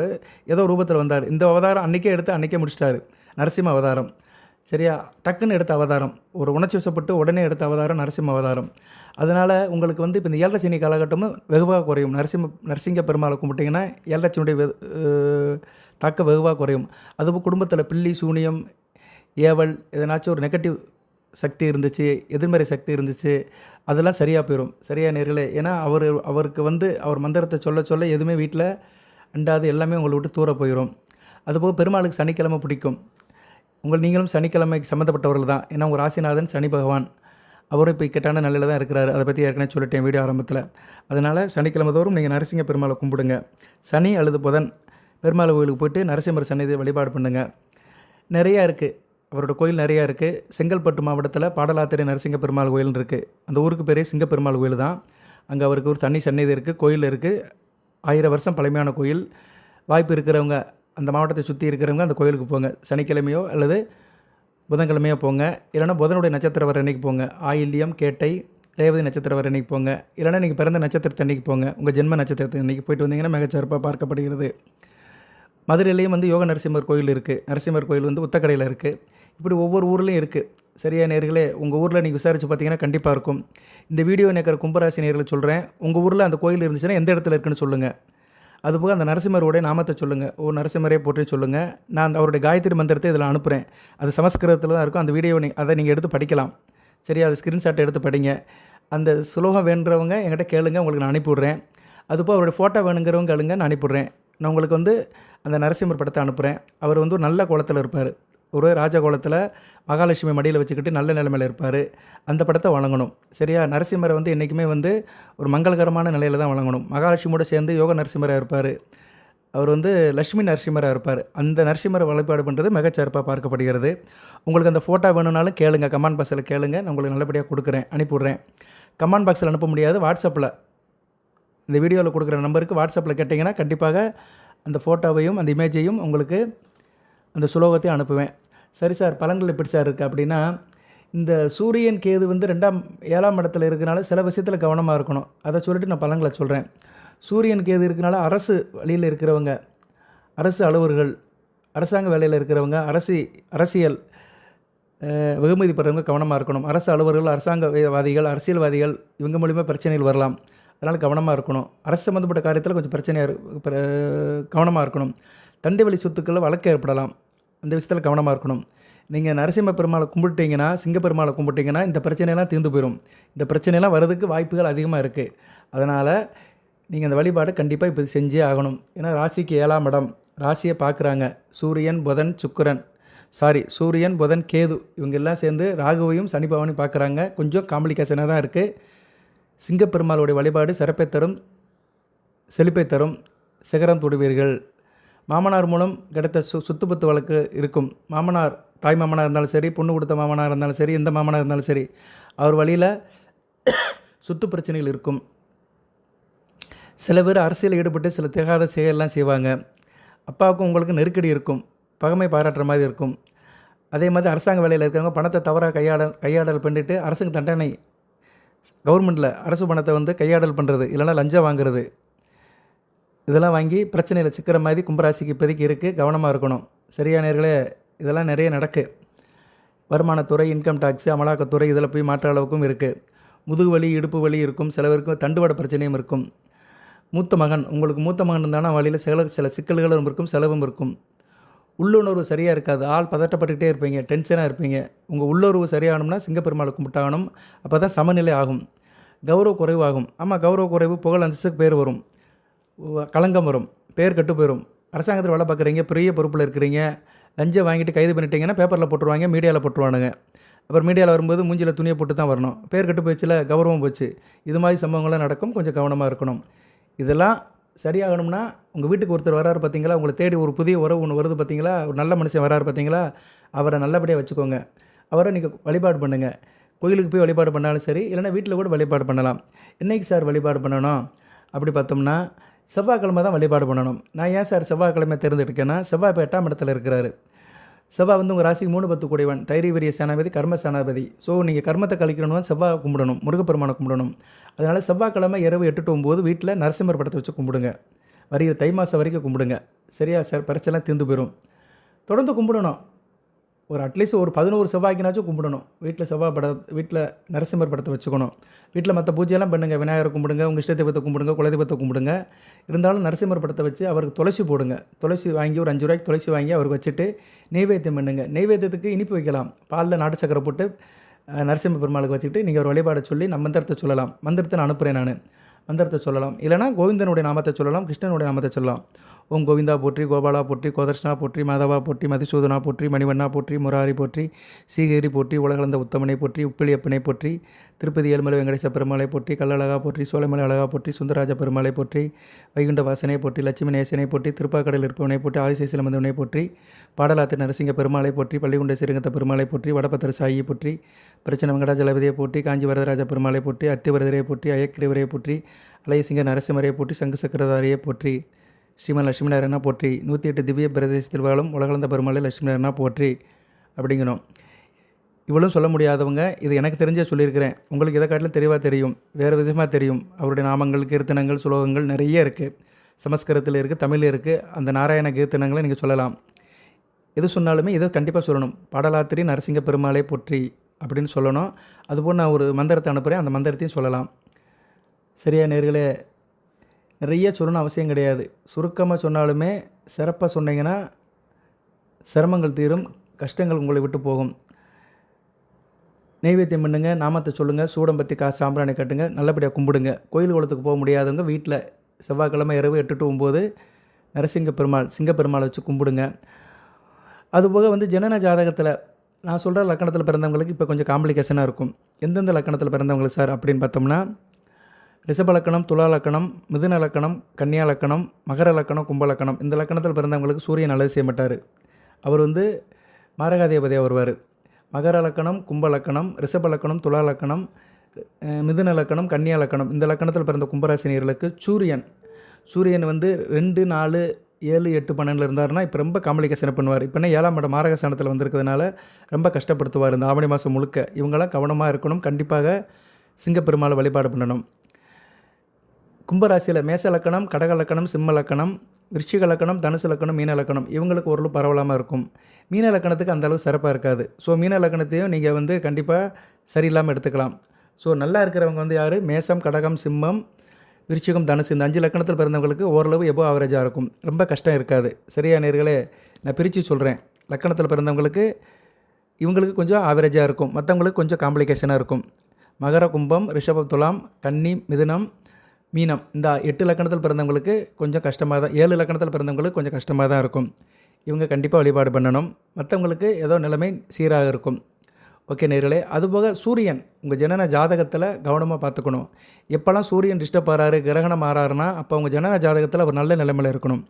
ஏதோ ரூபத்தில் வந்தார். இந்த அவதாரம் அன்றைக்கே எடுத்து அன்றைக்கே முடிச்சிட்டாரு. நரசிம்ம அவதாரம். சரியா? டக்குன்னு எடுத்த அவதாரம். ஒரு உணர்ச்சி வசப்பட்டு உடனே எடுத்த அவதாரம் நரசிம்ம அவதாரம். அதனால் உங்களுக்கு வந்து இப்போ இந்த ஏழரை சனி காலகட்டமும் வெகுவாக குறையும். நரசிம்ம நரசிங்க பெருமாளை கும்பிட்டிங்கன்னா ஏழரை சனியுடைய வெ- தாக்கம் வெகுவாக குறையும். அதுவும் குடும்பத்தில் பில்லி சூனியம் ஏவல் எதனாச்சும் ஒரு நெகட்டிவ் சக்தி இருந்துச்சு எதிர்மறை சக்தி இருந்துச்சு அதெல்லாம் சரியாக போயிடும் சரியாக நேர்களே. ஏன்னா அவர் அவருக்கு வந்து அவர் மந்திரத்தை சொல்ல சொல்ல எதுவுமே வீட்டில் அண்டாது எல்லாமே உங்களை விட்டு தூர போயிடும் அதுபோக பெருமாளுக்கு சனிக்கிழமை பிடிக்கும். உங்கள் நீங்களும் சனிக்கிழமைக்கு சம்மந்தப்பட்டவர்கள் தான். ஏன்னா உங்கள் ராசிநாதன் சனி பகவான். அவரும் இப்போ இக்கட்டான நிலையில் தான் இருக்கிறாரு. அதை பற்றி ஏற்கனவே சொல்லிட்டேன் வீடியோ ஆரம்பத்தில். அதனால் சனிக்கிழமை தோறும் நீங்கள் நரசிங்க பெருமாளை கும்பிடுங்க. சனி அல்லது புதன் பெருமாள் கோயிலுக்கு போயிட்டு நரசிம்மர் சன்னிதியை வழிபாடு பண்ணுங்கள் நிறையா இருக்குது அவரோட கோயில் நிறையா இருக்குது செங்கல்பட்டு மாவட்டத்தில் பாடலாத்திரை நரசிங்க பெருமாள் கோயில்னு இருக்குது அந்த ஊருக்கு பேரே சிங்க பெருமாள் கோயில் தான். அங்கே அவருக்கு ஒரு தனி சன்னிதி இருக்குது கோயில் இருக்குது ஆயிரம் வருஷம் பழமையான கோயில். வாய்ப்பு இருக்கிறவங்க அந்த மாவட்டத்தை சுற்றி இருக்கிறவங்க அந்த கோயிலுக்கு போங்க. சனிக்கிழமையோ அல்லது புதன்கிழமையாக போங்க. இல்லைன்னா புதனுடைய நட்சத்திரம் வர அன்னைக்கு போங்க. ஆயில்யம் கேட்டை ரேவதி நட்சத்திரம் வர அன்னைக்கு போங்க. இல்லைன்னா நீங்கள் பிறந்த நட்சத்திரத்தை அன்னைக்கு போங்க. உங்கள் ஜென்ம நட்சத்திரத்தை அன்னைக்கு போயிட்டு வந்தீங்கன்னா மிகச்சிறப்பாக பார்க்கப்படுகிறது. மதுரையிலையும் வந்து யோக நரசிம்மர் கோயில் இருக்குது நரசிம்மர் கோயில் வந்து உத்தக்கடையில் இருக்குது இப்படி ஒவ்வொரு ஊர்லேயும் இருக்குது சரியா நேர்களே உங்கள் ஊரில் நீங்கள் விசாரித்து பார்த்தீங்கன்னா கண்டிப்பாக இருக்கும். இந்த வீடியோ நேக்கிற கும்பராசி நேர்களை சொல்கிறேன் உங்கள் ஊரில் அந்த கோயில் இருந்துச்சுன்னா எந்த இடத்துல இருக்குன்னு சொல்லுங்கள் அதுபோக அந்த நரசிம்மருடைய நாமத்தை சொல்லுங்கள் ஓ நரசிம்மரே போட்டு சொல்லுங்கள் நான் அந்த அவருடைய காயத்ரி மந்திரத்தை இதில் அனுப்புகிறேன் அது சமஸ்கிருதத்தில் தான் இருக்கும். அந்த வீடியோ நீ அதை நீங்கள் எடுத்து படிக்கலாம். சரி அது ஸ்க்ரீன்ஷாட் எடுத்து படிங்க. அந்த சுலோகம் வேண்டுறவங்க என்கிட்ட கேளுங்க. உங்களுக்கு நான் அனுப்பிவிட்றேன். அதுபோல் அவருடைய ஃபோட்டோ வேணுங்கிறவங்க கேளுங்க. நான் அனுப்பிவிட்றேன். நான் உங்களுக்கு வந்து அந்த நரசிம்மர் படத்தை அனுப்புகிறேன் அவர் வந்து ஒரு நல்ல கோலத்தில் இருப்பார். ஒரு ராஜகோலத்தில் மகாலட்சுமி மடியில் வச்சுக்கிட்டு நல்ல நிலைமையில் இருப்பார். அந்த படத்தை வழங்கணும். சரியா? நரசிம்மரை வந்து என்றைக்குமே வந்து ஒரு மங்களகரமான நிலையில் தான் வழங்கணும். மகாலட்சுமியோட சேர்ந்து யோக நரசிம்மராக இருப்பார். அவர் வந்து லட்சுமி நரசிம்மராக இருப்பார். அந்த நரசிம்மரை வழிபாடு பண்ணுறது மிகச்சிறப்பாக பார்க்கப்படுகிறது. உங்களுக்கு அந்த ஃபோட்டோ வேணும்னாலும் கேளுங்க. கமெண்ட் பாக்ஸில் கேளுங்க. நான் உங்களுக்கு நல்லபடியாக கொடுக்குறேன். அனுப்பிவிட்றேன். கமெண்ட் பாக்ஸில் அனுப்ப முடியாது. வாட்ஸ்அப்பில் இந்த வீடியோவில் கொடுக்குற நம்பருக்கு வாட்ஸ்அப்பில் கேட்டிங்கன்னா கண்டிப்பாக அந்த ஃபோட்டோவையும் அந்த இமேஜையும் உங்களுக்கு அந்த சுலோகத்தையும் அனுப்புவேன். சரி சார் பலன்கள் எப்படி சார் இருக்குது அப்படின்னா இந்த சூரியன் கேது வந்து ரெண்டாம் ஏழாம் இடத்துல இருக்கிறனால சில விஷயத்தில் கவனமாக இருக்கணும். அதை சொல்லிட்டு நான் பலன்களை சொல்கிறேன் சூரியன் கேது இருக்கிறனால அரசு வழியில் இருக்கிறவங்க அரசு அலுவலர்கள் அரசாங்க வேலையில் இருக்கிறவங்க அரசி அரசியல் வெகுமதி பெறவங்க கவனமாக இருக்கணும். அரசு அலுவலர்கள் அரசாங்கவாதிகள் அரசியல்வாதிகள் இவங்க மூலிமா பிரச்சனைகள் வரலாம். அதனால் கவனமாக இருக்கணும். அரசு சம்மந்தப்பட்ட காரியத்தில் கொஞ்சம் பிரச்சனையாக கவனமாக இருக்கணும். தந்தை வழி சொத்துக்களில் வழக்கு ஏற்படலாம். அந்த விஷயத்தில் கவனமாக இருக்கணும். நீங்கள் நரசிம்ம பெருமாளை கும்பிட்டீங்கன்னா சிங்க பெருமாளை கும்பிட்டீங்கன்னா இந்த பிரச்சனையெல்லாம் தீர்ந்து போயிடும் இந்த பிரச்சனையெல்லாம் வரதுக்கு வாய்ப்புகள் அதிகமாக இருக்குது அதனால் நீங்கள் அந்த வழிபாடு கண்டிப்பாக இப்போ செஞ்சே ஆகணும். ஏன்னா ராசிக்கு ஏழாம் இடம். ராசியை பார்க்குறாங்க. சூரியன் புதன் சுக்கரன். சாரி சூரியன் புதன் கேது. இவங்க எல்லாம் சேர்ந்து ராகுவையும் சனி பகவானையும் பார்க்குறாங்க. கொஞ்சம் காம்ப்ளிகேஷனாக தான் இருக்குது சிங்கப்பெருமாளுடைய வழிபாடு சிறப்பை தரும் செழிப்பை தரும். சிகரம் தொடுவீர்கள். மாமனார் மூலம் கிடைத்த சு சுத்துப்பத்து வழக்கு இருக்கும். மாமனார் தாய் மாமனார் இருந்தாலும் சரி பொண்ணு கொடுத்த மாமனார் இருந்தாலும் சரி எந்த மாமனார் இருந்தாலும் சரி அவர் வழியில் <coughs> சொத்து பிரச்சனைகள் இருக்கும். சில பேர் அரசியல் ஈடுபட்டு சில திகாத செயலெல்லாம் செய்வாங்க. அப்பாவுக்கும் உங்களுக்கு நெருக்கடி இருக்கும். பகமை பாராட்டுற மாதிரி இருக்கும். அதே மாதிரி அரசாங்க வேலையில் இருக்கிறவங்க பணத்தை தவறாக கையாடல் கையாடல் பண்ணிட்டு அரசுக்கு தண்டனை. கவர்மெண்ட்டில் அரசு பணத்தை வந்து கையாடல் பண்ணுறது இல்லைனா லஞ்சம் வாங்குறது. இதெல்லாம் வாங்கி பிரச்சனையில் சிக்கிற மாதிரி கும்பராசிக்கு இப்போதைக்கு இருக்குது கவனமாக இருக்கணும். சரியானர்களே இதெல்லாம் நிறைய நடக்கு. வருமானத்துறை இன்கம் டேக்ஸு அமலாக்கத்துறை இதில் போய் மாற்ற அளவுக்கும் இருக்குது முதுகு வலி இடுப்பு வலி இருக்கும் சிலவருக்கும் தண்டுவட பிரச்சனையும் இருக்கும். மூத்த மகன் உங்களுக்கு மூத்த மகன் இருந்தானா வழியில் சில சில சிக்கல்களும் இருக்கும் செலவும் இருக்கும். உள்ளுணர்வு சரியாக இருக்காது. ஆள் பதட்டப்பட்டுக்கிட்டே இருப்பீங்க டென்ஷனாக இருப்பீங்க. உங்கள் உள்ளுணர்வு சரியாகணும்னா சிங்கப்பெருமாளை கும்பிட்டாகணும். அப்போ தான் சமநிலை ஆகும். கௌரவ குறைவாகும் ஆமாம் கௌரவ குறைவு புகழ் அந்தஸ்துக்கு பேர் வரும். களங்கம் வரும் பேர் கெட்டு போயிடும் அரசாங்கத்தில் வேலை பார்க்குறீங்க பெரிய பொறுப்பில் இருக்கிறீங்க. லஞ்சம் வாங்கிட்டு கைது பண்ணிட்டீங்கன்னா பேப்பரில் போட்டுருவாங்க மீடியாவில் போட்டுருவானுங்க. அப்புறம் மீடியாவில் வரும்போது மூஞ்சியில் துணியை போட்டு தான் வரணும். பேர் கெட்டு போச்சுல கௌரவம் போச்சு. இது மாதிரி சம்பவங்கள்லாம் நடக்கும் கொஞ்சம் கவனமாக இருக்கணும். இதெல்லாம் சரியாகணும்னா உங்கள் வீட்டுக்கு ஒருத்தர் வராரு பார்த்தீங்களா? உங்களை தேடி ஒரு புதிய உறவு ஒன்று வருது பார்த்தீங்களா? ஒரு நல்ல மனுஷன் வராரு பார்த்தீங்களா? அவரை நல்லபடியாக வச்சுக்கோங்க. அவரை நீங்கள் வழிபாடு பண்ணுங்கள் கோயிலுக்கு போய் வழிபாடு பண்ணாலும் சரி இல்லைன்னா வீட்டில் கூட வழிபாடு பண்ணலாம். என்றைக்கு சார் வழிபாடு பண்ணணும்? அப்படி பார்த்தோம்னா செவ்வாய்க்கிழமை தான் வழிபாடு பண்ணணும். நான் ஏன் சார் செவ்வாய்க்கிழமை தேர்ந்தெடுக்கேன்னா செவ்வாய் இப்போ எட்டாம் இடத்துல இருக்கிறாரு. செவ்வாய் வந்து உங்கள் ராசிக்கு மூணு பத்து கூடியவன் தைரியவரிய சேனாபதி கர்ம சேனாபதி. ஸோ நீங்கள் கர்மத்தை கழிக்கணும்னா செவ்வாய் கும்பிடணும் முருகப்பெருமானை கும்பிடணும். அதனால் செவ்வாய்க்கிழமை இரவு எட்டு to ஒம்பது வீட்டில் நரசிம்மர் படத்தை வச்சு கும்பிடுங்க. வருகிற தை மாதம் வரைக்கும் கும்பிடுங்க. சரியா சார்? பிரச்சனை தீர்ந்து போயிடும் தொடர்ந்து கும்பிடணும். ஒரு அட்லீஸ்ட் ஒரு பதினோரு செவ்வாய்க்குனாச்சும் கும்பிடணும். வீட்டில் செவ்வாய் படம் வீட்டில் நரசிம்மர் படத்தை வச்சுக்கணும். வீட்டில் மற்ற பூஜையெல்லாம் பண்ணுங்கள் விநாயகரை கும்பிடுங்க உங்கள் இஷ்ட கும்பிடுங்க குலதெய்வத்தை கும்பிடுங்க. இருந்தாலும் நரசிம்மர் படத்தை வச்சு அவருக்கு துளசி போடுங்க. துளசி வாங்கி ஒரு அஞ்சு ரூபாய்க்கு துளசி வாங்கி அவருக்கு வச்சுட்டு நெய்வேத்தியம் பண்ணுங்கள் நெய்வேத்தியத்துக்கு இனிப்பு வைக்கலாம். பாலில் நாட்டு சக்கரை போட்டு நரசிம்ம பெருமாளுக்கு வச்சுக்கிட்டு நீங்கள் ஒரு வழிபாடை சொல்லி நம்ம மந்திரத்தை சொல்லலாம். மந்திரத்தை நான் அனுப்புகிறேன் நான். மந்திரத்தை சொல்லலாம். இல்லைனா கோவிந்தனுடைய நாமத்தை சொல்லலாம் கிருஷ்ணனுடைய நாமத்தை சொல்லலாம். ஓம் கோவிந்தா போற்றி கோபாலா போற்றி கோதர்ஷ்ணா போற்றி மாதவா போற்றி மதிசூதனா போற்றி மணிவண்ணா போற்றி முராரி போற்றி சீகேரி போற்றி உலகளந்த உத்தமனை போற்றி உப்பிலியப்பனை போற்றி திருப்பதி ஏழுமலை வெங்கடேச பெருமாளை போற்றி கல்லழகா போற்றி சோலைமலை அழகா போற்றி சுந்தரராஜ பெருமாளை போற்றி வைகுண்ட வாசனை போற்றி லட்சுமி நேசனை போற்றி திருப்பாக்கடல் இருப்பவனை போற்றி ஆதிசேசில மந்தவனை போற்றி பாடலாத்திர நரசிங்க பெருமாளை போற்றி பள்ளிகுண்ட சிறுங்கத்த பெருமாளை போற்றி வடபத்திர சாயியை போற்றி பிரச்சனை வெங்கடாஜலபதியை போற்றி காஞ்சி வரதராஜ பெருமாளை போற்றி அத்திவரதரை போற்றி அயக்கிரிவரை போற்றி அலையசிங்க நரசிம்மரை போற்றி சங்கு சக்கரதாரியை போற்றி ஸ்ரீமன் லட்சுமி நாராயணா போற்றி நூற்றி எட்டு திவ்ய பிரதேசத்தில் வாழும் உலகளந்த பெருமாளை லட்சுமி நாராயணா போற்றி அப்படிங்கணும். இவ்வளோ சொல்ல முடியாதவங்க இது எனக்கு தெரிஞ்சே சொல்லியிருக்கிறேன். உங்களுக்கு இதை காட்டிலும் தெளிவாக தெரியும். வேறு விதமாக தெரியும். அவருடைய நாமங்கள் கீர்த்தனங்கள் சுலோகங்கள் நிறைய இருக்குது சமஸ்கிருதத்தில் இருக்குது தமிழில் இருக்குது அந்த நாராயண கீர்த்தனங்களை நீங்கள் சொல்லலாம். எது சொன்னாலுமே இதை கண்டிப்பாக சொல்லணும். பாடலாத்திரி நரசிங்க பெருமாளை போற்றி அப்படின்னு சொல்லணும். அதுபோல் நான் ஒரு மந்திரத்தை அனுப்புகிறேன் அந்த மந்திரத்தையும் சொல்லலாம். சரியா நேர்களே? நிறைய சொல்லணும் அவசியம் கிடையாது. சுருக்கமாக சொன்னாலுமே சிறப்பாக சொன்னீங்கன்னா சிரமங்கள் தீரும் கஷ்டங்கள் உங்களை விட்டு போகும். நெய்வேத்தியம் பண்ணுங்க நாமத்தை சொல்லுங்கள் சூடம் பற்றி கா சாம்பிராணி கட்டுங்க நல்லபடியாக கும்பிடுங்க. கோயில் குளத்துக்கு போக முடியாதவங்க வீட்டில் செவ்வாய்க்கிழமை இரவு எட்டு டு ஒம்பது நரசிங்க பெருமாள் சிங்கப்பெருமாளை வச்சு கும்பிடுங்க. அதுபோக வந்து ஜனன ஜாதகத்தில் நான் சொல்கிற லக்கணத்தில் பிறந்தவங்களுக்கு இப்போ கொஞ்சம் காம்ப்ளிகேஷனாக இருக்கும். எந்தெந்த லக்கணத்தில் பிறந்தவங்களுக்கு சார் அப்படின்னு பார்த்தோம்னா ரிஷப லக்கணம் துலா லக்கணம் மிதுன லக்கணம் கன்னியா லக்கணம் மகர லக்கணம் கும்ப லக்கணம் இந்த லக்கணத்தில் பிறந்தவங்களுக்கு சூரியன் நல்லது செய்ய மாட்டார். அவர் வந்து மாரகாதிபதியாக வருவார். மகர லக்கணம் கும்ப லக்கணம் ரிஷப லக்கணம் துலா லக்கணம் மிதுன லக்கணம் கன்னியா லக்கணம் இந்த லக்கணத்தில் பிறந்த கும்பராசினியர்களுக்கு சூரியன். சூரியன் வந்து ரெண்டு நாலு ஏழு எட்டு பன்னெண்டில் இருந்தாருன்னா இப்போ ரொம்ப காம்ப்ளிகேஷன் பண்ணுவார். இப்போ ஏழாம் இடம் மாரகஸ்தானத்தில் வந்திருக்கிறதுனால ரொம்ப கஷ்டப்படுத்துவார் இந்த ஆவணி மாதம் முழுக்க. இவங்கெல்லாம் கவனமாக இருக்கணும். கண்டிப்பாக சிங்கப்பெருமாளை வழிபாடு பண்ணணும். கும்பராசியில் மேச லக்கணம் கடக லக்கணம் சிம்ம லக்கணம் விருச்சிக லக்கணம் தனுசு லக்கணம் மீன லக்கணம். இவங்களுக்கு ஓரளவு பரவலாமல் இருக்கும். மீன லக்கணத்துக்கு அந்தளவு சிறப்பாக இருக்காது. ஸோ மீன லக்கணத்தையும் நீங்கள் வந்து கண்டிப்பாக சரியில்லாமல் எடுத்துக்கலாம். ஸோ நல்லா இருக்கிறவங்க வந்து யார்? மேசம் கடகம் சிம்மம் விருச்சிகம் தனுசு இந்த அஞ்சு லக்கணத்தில் பிறந்தவங்களுக்கு ஓரளவு எபோ ஆவரேஜாக இருக்கும். ரொம்ப கஷ்டம் இருக்காது. சரியா நேர்களே நான் பிரித்து சொல்கிறேன் லக்கணத்தில் பிறந்தவங்களுக்கு இவங்களுக்கு கொஞ்சம் ஆவரேஜாக இருக்கும். மற்றவங்களுக்கு கொஞ்சம் காம்ப்ளிகேஷனாக இருக்கும். மகர கும்பம் ரிஷப துலாம் கன்னி மிதுனம் மீனம். இந்த எட்டு லக்கணத்தில் பிறந்தவங்களுக்கு கொஞ்சம் கஷ்டமாக தான் ஏழு லக்கணத்தில் பிறந்தவங்களுக்கு கொஞ்சம் கஷ்டமாக தான் இருக்கும். இவங்க கண்டிப்பாக வழிபாடு பண்ணணும். மற்றவங்களுக்கு ஏதோ நிலைமை சீராக இருக்கும். ஓகே நேர்களே அதுபோக சூரியன் உங்கள் ஜனன ஜாதகத்தில் கவனமாக பார்த்துக்கணும். எப்போல்லாம் சூரியன் டிஸ்டர்ப் ஆகிறாரு கிரகணம் ஆறாருன்னா அப்போ உங்கள் ஜனன ஜாதகத்தில் ஒரு நல்ல நிலைமையில் இருக்கணும்.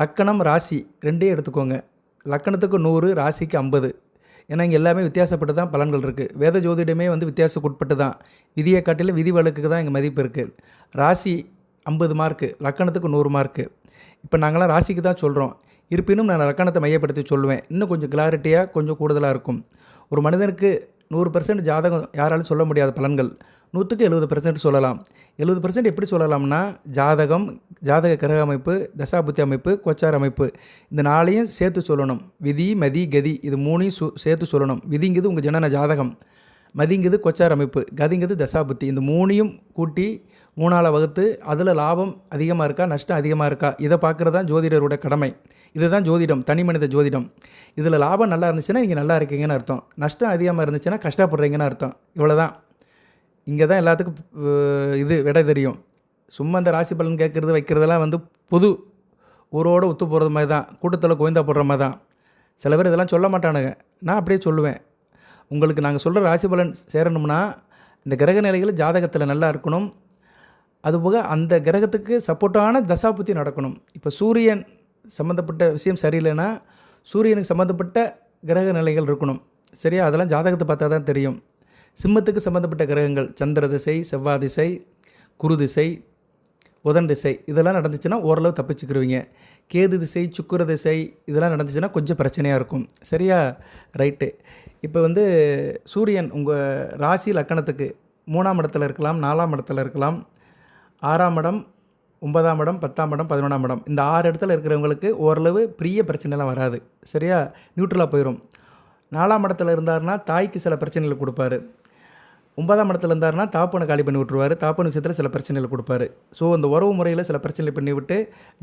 லக்கணம் ராசி ரெண்டையும் எடுத்துக்கோங்க. லக்கணத்துக்கு நூறு ராசிக்கு ஐம்பது. ஏன்னா இங்கே எல்லாமே வித்தியாசப்பட்டு தான் பலன்கள் இருக்குது வேத ஜோதிடமே வந்து வித்தியாசக்குட்பட்டு தான் விதியை காட்டிலும் விதி வழக்குக்கு தான் இங்கே மதிப்பு இருக்குது ராசி ஐம்பது மார்க்கு லக்கணத்துக்கு நூறு மார்க்கு இப்போ நாங்களாம் ராசிக்கு தான் சொல்கிறோம் இருப்பினும் நான் லக்கணத்தை மையப்படுத்தி சொல்லுவேன். இன்னும் கொஞ்சம் கிளாரிட்டியாக கொஞ்சம் கூடுதலாக இருக்கும். ஒரு மனிதனுக்கு நூறு பர்சன்ட் ஜாதகம் யாராலும் சொல்ல முடியாத பலன்கள். நூற்றுக்கு எழுபது பர்சன்ட் சொல்லலாம். எழுபது பர்சன்ட் எப்படி சொல்லலாம்னா ஜாதகம் ஜாதக கிரக அமைப்பு தசாபுத்தி அமைப்பு கோச்சார அமைப்பு இந்த நாளையும் சேர்த்து சொல்லணும். விதி மதி கதி இது மூணையும் சு சேர்த்து சொல்லணும். விதிங்கிறது உங்கள் ஜனன ஜாதகம். மதிங்கிறது கொச்சார் அமைப்பு கதிங்கிறது தசாபுத்தி. இந்த மூணையும் கூட்டி மூணால் வகுத்து அதில் லாபம் அதிகமாக இருக்கா நஷ்டம் அதிகமாக இருக்கா? இதை பார்க்குறது தான் ஜோதிடரோட கடமை. இதுதான் ஜோதிடம் தனி மனித ஜோதிடம். இதில் லாபம் நல்லா இருந்துச்சுன்னா நீங்கள் நல்லா இருக்கீங்கன்னு அர்த்தம். நஷ்டம் அதிகமாக இருந்துச்சுன்னா கஷ்டப்படுறீங்கன்னு அர்த்தம். இவ்வளோ தான் இங்கே தான் எல்லாத்துக்கும் இது விடை தெரியும். சும்மா இந்த ராசி பலன் கேட்குறது வைக்கிறதெல்லாம் வந்து புது ஊரோடு ஒத்து போகிறது மாதிரி தான். கூட்டத்தில் கோயந்தா போடுற மாதிரி தான். சில பேர் இதெல்லாம் சொல்ல மாட்டானுங்க. நான் அப்படியே சொல்லுவேன். உங்களுக்கு நாங்கள் சொல்கிற ராசி பலன் சேரணும்னா இந்த கிரக நிலைகள் ஜாதகத்தில் நல்லா இருக்கணும். அதுபோக அந்த கிரகத்துக்கு சப்போர்ட்டான தசாபுத்தி நடக்கணும். இப்போ சூரியன் சம்மந்தப்பட்ட விஷயம் சரியில்லைன்னா சூரியனுக்கு சம்மந்தப்பட்ட கிரக நிலைகள் இருக்கணும். சரியா? அதெல்லாம் ஜாதகத்தை பார்த்தா தான் தெரியும். சிம்மத்துக்கு சம்மந்தப்பட்ட கிரகங்கள் சந்திர திசை செவ்வாய் திசை குரு திசை புதன் திசை இதெல்லாம் நடந்துச்சுன்னா ஓரளவு தப்பிச்சுக்கிருவீங்க. கேது திசை சுக்குர திசை இதெல்லாம் நடந்துச்சுன்னா கொஞ்சம் பிரச்சனையாக இருக்கும். சரியா? ரைட்டு. இப்போ வந்து சூரியன் உங்கள் ராசி லக்கணத்துக்கு மூணாம் இடத்துல இருக்கலாம் நாலாம் இடத்துல இருக்கலாம். ஆறாம் இடம் ஒன்பதாம் இடம் பத்தாம் இடம் பதினொன்றாம் இடம். இந்த ஆறு இடத்துல இருக்கிறவங்களுக்கு ஓரளவு பெரிய பிரச்சனைலாம் வராது. சரியா? நியூட்ரலாக போயிடும் நாலாம் இடத்துல இருந்தாருன்னா தாய்க்கு சில பிரச்சனைகள் கொடுப்பாரு. ஒன்பதாம் இடத்துல இருந்தாருன்னா தாப்பனை காலி பண்ணி விட்ருவாரு தாப்பன விஷயத்தில் சில பிரச்சனைகள் கொடுப்பாரு. ஸோ அந்த உறவு முறையில் சில பிரச்சனைகள் பண்ணி விட்டு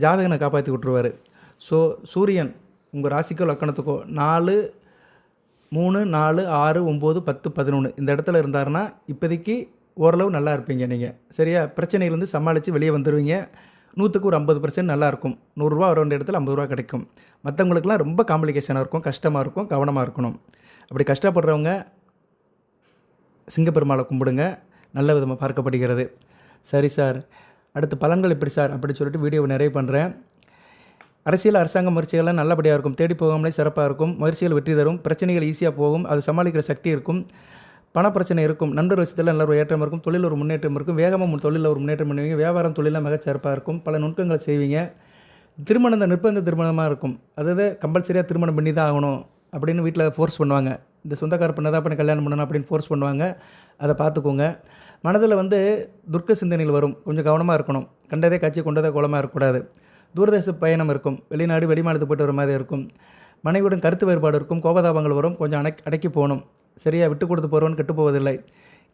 ஜாதகனை காப்பாற்றி விட்ருவாரு ஸோ சூரியன் உங்கள் ராசிக்கோ லக்கணத்துக்கோ நாலு மூணு நாலு ஆறு ஒம்பது பத்து பதினொன்று இந்த இடத்துல இருந்தாருன்னா இப்போதைக்கு ஓரளவு நல்லா இருப்பீங்க நீங்கள் சரியா? பிரச்சனையிலேருந்து சமாளித்து வெளியே வந்துடுவீங்க நூற்றுக்கு ஒரு ஐம்பது பர்சன்ட் நல்லாயிருக்கும் நூறுரூவா வர வேண்டிய இடத்துல ஐம்பது ரூபா கிடைக்கும். மற்றவங்களுக்குலாம் ரொம்ப காம்ப்ளிகேஷனாக இருக்கும் கஷ்டமாக இருக்கும் கவனமாக இருக்கணும். அப்படி கஷ்டப்படுறவங்க சிங்கப்பெருமாளை கும்பிடுங்க. நல்ல விதமாக பார்க்கப்படுகிறது. சரி சார். அடுத்து பலன்கள் எப்படி சார்? அப்படி சொல்லிட்டு வீடியோவை நிறைய பண்ணுறேன் அரசியல் அரசாங்க முயற்சிகள்லாம் நல்லபடியாக இருக்கும். தேடி போகாமலே சிறப்பாக இருக்கும். முயற்சிகள் வெற்றி தரும். பிரச்சனைகள் ஈஸியாக போகும். அது சமாளிக்கிற சக்தி இருக்கும். பண பிரச்சனை இருக்கும். நண்பர் விஷயத்தில் நல்ல ஒரு ஏற்றம் இருக்கும். தொழில் ஒரு முன்னேற்றம் இருக்கும். வேகமாக தொழிலில் ஒரு முன்னேற்றம் பண்ணுவீங்க. வியாபாரம் தொழிலில் மிக சிறப்பாக இருக்கும். பல நுட்பங்களை செய்வீங்க. திருமணம் இந்த நிர்பந்த திருமணமாக இருக்கும். அதாவது கம்பல்சரியாக திருமணம் பண்ணி தான் ஆகணும் அப்படின்னு வீட்டில் ஃபோர்ஸ் பண்ணுவாங்க. இந்த சொந்தக்கார பண்ண தான் பண்ணி கல்யாணம் பண்ணணும் அப்படின்னு ஃபோர்ஸ் பண்ணுவாங்க. அதை பார்த்துக்கோங்க. மனதில் வந்து துர்க்க சிந்தனையில் வரும். கொஞ்சம் கவனமாக இருக்கணும். கண்டதே காட்சி கொண்டதே கோலமாக இருக்கக்கூடாது. தூரதேச பயணம் இருக்கும். வெளிநாடு வெளிமாநிலத்துக்கு போய்ட்டு வர மாதிரி இருக்கும். மனைவியுடன் கருத்து வேறுபாடு இருக்கும். கோபதாபங்கள் வரும். கொஞ்சம் அடை அடக்கி போகணும். சரியாக விட்டு கொடுத்து போகிறவன் கெட்டு போவதில்லை.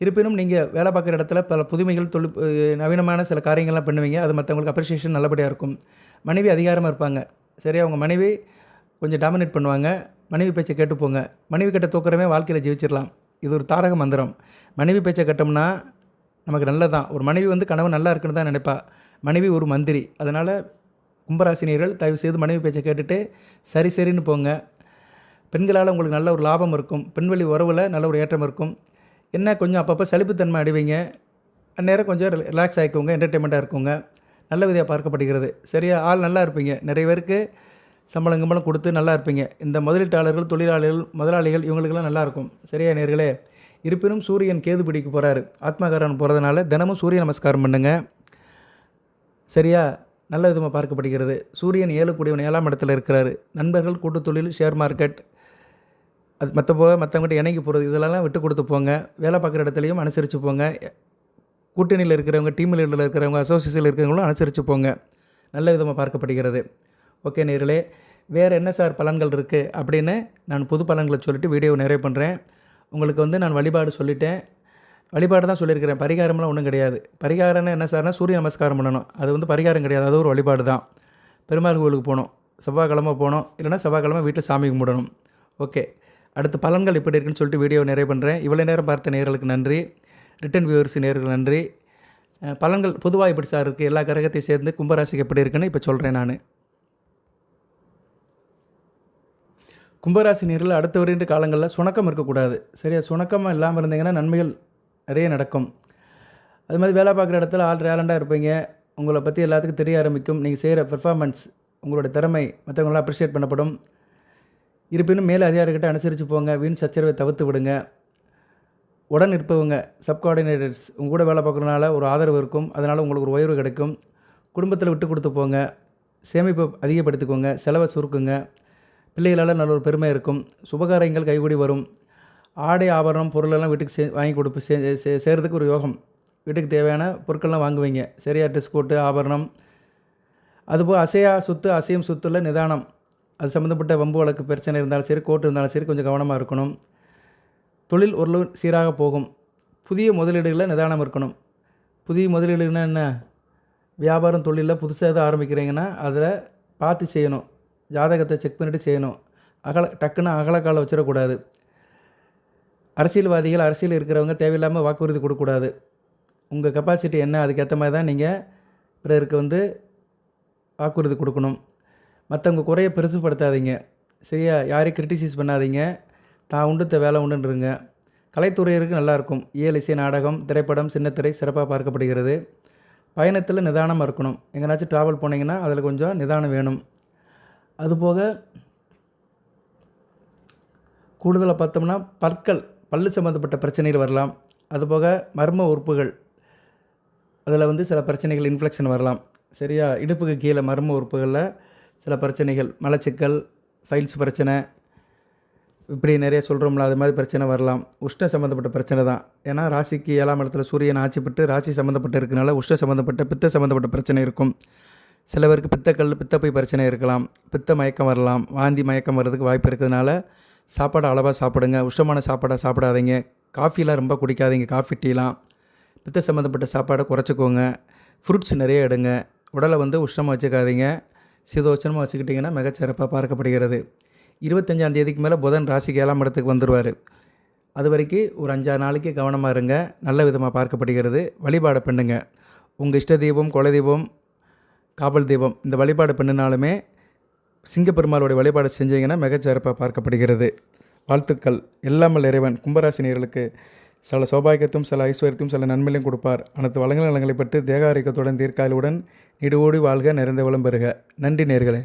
இருப்பினும் நீங்கள் வேலை பார்க்குற இடத்துல பல புதுமைகள் தொழில் நவீனமான சில காரியங்கள்லாம் பண்ணுவீங்க. அது மற்றவங்களுக்கு அப்ரிஷியேஷன் நல்லபடியாக இருக்கும். மனைவி அதிகாரமாக இருப்பாங்க. சரியா அவங்க மனைவி கொஞ்சம் டாமினேட் பண்ணுவாங்க. மனைவி பேச்சை கேட்டு போங்க மனைவி கிட்ட தூக்கிறமே வாழ்க்கையில் ஜெயிச்சிடலாம் இது ஒரு தாரக மந்திரம். மனைவி பேச்சை கேட்டோம்னா நமக்கு நல்லதான் ஒரு மனைவி வந்து கணவன் நல்லா இருக்குன்னு தான் நினைப்பா. மனைவி ஒரு மந்திரி. அதனால் கும்பராசினியர்கள் தயவு செய்து மனைவி பேச்சை கேட்டுட்டு சரி சரின்னு போங்க. பெண்களால் உங்களுக்கு நல்ல ஒரு லாபம் இருக்கும். பெண்வெளி உறவில் நல்ல ஒரு ஏற்றம் இருக்கும். என்ன கொஞ்சம் அப்பப்போ சலிப்புத்தன்மை அடைவீங்க. அந்நேரம் கொஞ்சம் ரிலாக்ஸ் ஆகிக்கோங்க என்டர்டெயின்மெண்ட்டாக இருக்குங்க. நல்ல விதையாக பார்க்கப்படுகிறது. சரியா? ஆள் நல்லா இருப்பீங்க. நிறைய பேருக்கு சம்பளம் கம்பளம் கொடுத்து நல்லா இருப்பீங்க. இந்த முதலீட்டாளர்கள் தொழிலாளர்கள் முதலாளிகள் இவங்களுக்கெல்லாம் நல்லாயிருக்கும் சரியா நேர்களே? இருப்பினும் சூரியன் கேது பிடிக்க போகிறாரு ஆத்மகாரன் போகிறதுனால தினமும் சூரிய நமஸ்காரம் பண்ணுங்கள் சரியா? நல்ல விதமாக பார்க்கப்படுகிறது. சூரியன் ஏழு கூடியவன் ஏழாம் இடத்துல இருக்கிறாரு. நண்பர்கள் கூட்டு தொழில் ஷேர் மார்க்கெட் அது மற்ற போக மற்றவங்ககிட்ட இணங்கி போகிறது இதெல்லாம் விட்டு கொடுத்து போங்க. வேலை பார்க்குற இடத்துலையும் அனுசரித்து போங்க. கூட்டணியில் இருக்கிறவங்க டீம் லீடரில் இருக்கிறவங்க அசோசியேஷனில் இருக்கிறவங்களும் அனுசரித்து போங்க. நல்ல விதமாக பார்க்கப்படுகிறது. ஓகே நேர்களே வேறு என்ன சார் பலன்கள் இருக்குது அப்படின்னு நான் புது பலன்களை சொல்லிவிட்டு வீடியோ நிறைய பண்ணுறேன் உங்களுக்கு வந்து நான் வழிபாடு சொல்லிட்டேன். வழிபாடு தான் சொல்லியிருக்கிறேன். பரிகாரம்லாம் ஒன்றும் கிடையாது. பரிகாரம்னா என்ன சார்னா சூரிய நமஸ்காரம் பண்ணணும். அது வந்து பரிகாரம் கிடையாது. அது ஒரு வழிபாடு தான். பெருமாள் கோவிலுக்கு போகணும். செவ்வாய்க்கிழமை போகணும். இல்லைனா செவ்வாய்க்கிழமை வீட்டில் சாமி கும்பிடணும். ஓகே. அடுத்து பலன்கள் இப்படி இருக்குன்னு சொல்லிட்டு வீடியோ நிறைய பண்ணுறேன் இவ்வளோ நேரம் பார்த்த நேர்களுக்கு நன்றி. ரிட்டன் வியூவர்ஸ் நேர்களுக்கு நன்றி. பலன்கள் பொதுவாக இப்படி சார் இருக்குது எல்லா கிரகத்தையும் சேர்ந்து கும்பராசிக்கு எப்படி இருக்குன்னு இப்போ சொல்கிறேன் நான். கும்பராசி நேரில் அடுத்த வருகின்ற காலங்களில் சுணக்கம் இருக்கக்கூடாது. சரியா? சுணக்கமாக இல்லாமல் இருந்தீங்கன்னா நன்மைகள் நிறைய நடக்கும். அது மாதிரி வேலை பார்க்குற இடத்துல ஆள் டேலண்டாக இருப்பீங்க. உங்களை பற்றி எல்லாத்துக்கும் தெரிய ஆரம்பிக்கும். நீங்கள் செய்கிற பெர்ஃபார்மன்ஸ் உங்களோட திறமை மற்றவங்களாம் அப்ரிஷியேட் பண்ணப்படும். இருப்பினும் மேல் அதிகாரிகிட்ட அனுசரித்து போங்க. வீண் சச்சரவை தவிர்த்து விடுங்க. உடன் இருப்பவங்க சப்கார்டினேட்டர்ஸ் உங்கள் கூட வேலை பார்க்குறதுனால ஒரு ஆதரவு இருக்கும். அதனால் உங்களுக்கு ஒரு உயர்வு கிடைக்கும். குடும்பத்தில் விட்டு கொடுத்து போங்க. சேமிப்பை அதிகப்படுத்திக்கோங்க. செலவை சுருக்குங்க. பிள்ளைகளால் நல்ல ஒரு பெருமை இருக்கும். சுபகாரியங்கள் கைகூடி வரும். ஆடை ஆபரணம் பொருளெல்லாம் வீட்டுக்கு சே வாங்கி கொடுப்பு சே சே சேர்றதுக்கு ஒரு யோகம். வீட்டுக்கு தேவையான பொருட்கள்லாம் வாங்குவீங்க. சரியா ட்ரெஸ் கோட்டு ஆபரணம். அதுபோல் அசையா சொத்து அசையும் சொத்துல நிதானம். அது சம்மந்தப்பட்ட வம்பு வழக்கு பிரச்சனை இருந்தாலும் சரி கோர்ட்டு இருந்தாலும் சரி கொஞ்சம் கவனமாக இருக்கணும். தொழில் ஓரளவு சீராக போகும். புதிய முதலீடுகளில் நிதானம் இருக்கணும். புதிய முதலீடுனா என்ன? வியாபாரம் தொழிலில் புதுசாக எதுவும் ஆரம்பிக்கிறீங்கன்னா அதில் பார்த்து செய்யணும். ஜாதகத்தை செக் பண்ணிவிட்டு செய்யணும். அகல டக்குன்னு அகலக்கால வச்சிடக்கூடாது. அரசியல்வாதிகள் அரசியல் இருக்கிறவங்க தேவையில்லாமல் வாக்குறுதி கொடுக்கக்கூடாது. உங்கள் கெப்பாசிட்டி என்ன? அதுக்கேற்ற மாதிரி தான் நீங்கள் பிறருக்கு வந்து வாக்குறுதி கொடுக்கணும். மற்றவங்க குறைய பெருசுப்படுத்தாதீங்க சரியா? யாரையும் கிரிட்டிசைஸ் பண்ணாதீங்க. தான் உண்டு வேலை உண்டுன்றங்க. கலைத்துறையிற்கு நல்லாயிருக்கும். இயல் இசை நாடகம் திரைப்படம் சின்னத்திரை சிறப்பாக பார்க்கப்படுகிறது. பயணத்தில் நிதானமாக இருக்கணும். எங்கேனாச்சும் ட்ராவல் போனீங்கன்னா அதில் கொஞ்சம் நிதானம் வேணும். அதுபோக கூடுதலாக பார்த்தோம்னா பற்கள் பல்லு சம்மந்தப்பட்ட பிரச்சனைகள் வரலாம். அதுபோக மர்ம உறுப்புகள் அதில் வந்து சில பிரச்சனைகள் இன்ஃப்ளெக்ஷன் வரலாம். சரியா? இடுப்புக்கு கீழே மர்ம உறுப்புகளில் சில பிரச்சனைகள் மலச்சிக்கல் ஃபைல்ஸ் பிரச்சனை இப்படி நிறைய சொல்கிறோம்ல அது மாதிரி பிரச்சனை வரலாம். உஷ்ண சம்மந்தப்பட்ட பிரச்சனை தான். ஏன்னா ராசிக்கு ஏழாம் இடத்துல சூரியன் ஆட்சிப்பட்டு ராசி சம்மந்தப்பட்டு இருக்கனால உஷ்ண சம்மந்தப்பட்ட பித்த சம்மந்தப்பட்ட பிரச்சனை இருக்கும். சில பேருக்கு பித்தக்கல் பித்தப்பை பிரச்சனை இருக்கலாம் பித்த மயக்கம் வரலாம் வாந்தி மயக்கம் வர்றதுக்கு வாய்ப்பு இருக்கிறதுனால சாப்பாடு அளவாக சாப்பிடுங்க உஷ்டமான சாப்பாடை சாப்பிடாதீங்க காஃபிலாம் ரொம்ப குடிக்காதீங்க காஃபி டீலாம். பித்த சம்மந்தப்பட்ட சாப்பாடை குறைச்சிக்கோங்க ஃப்ரூட்ஸ் நிறைய எடுங்க உடலை வந்து உஷ்ணமாக வச்சுக்காதீங்க சீதோஷ்ணமாக வச்சுக்கிட்டிங்கன்னா மிகச்சிறப்பாக பார்க்கப்படுகிறது. இருபத்தஞ்சாம் தேதிக்கு மேலே புதன் ராசிக்கு ஏழாம் இடத்துக்கு வந்துடுவார் அது வரைக்கும் ஒரு அஞ்சாறு நாளைக்கு கவனமாக இருங்க நல்ல விதமாக பார்க்கப்படுகிறது. வழிபாடு பண்ணுங்கள் உங்கள் இஷ்ட தெய்வம் குலதெய்வம் காவல் தெய்வம். இந்த வழிபாடு பண்ணினாலுமே சிங்கப்பெருமாளுடைய வழிபாடு செஞ்சீங்கன்னா மிகச்சிறப்பாக பார்க்கப்படுகிறது. வாழ்த்துக்கள். எல்லாமல் இறைவன். கும்பராசினியர்களுக்கு சில சௌபாகியத்தும் சில ஐஸ்வர்யத்தையும் சில நன்மையிலும் கொடுப்பார். அனைத்து வளங்கள் நலங்களை பற்றி தேக ஆரோக்கியத்துடன் தீர்க்காலுடன் நீடுவோடி வாழ்க நிறைந்த விளம்பருக நன்றி நேர்களே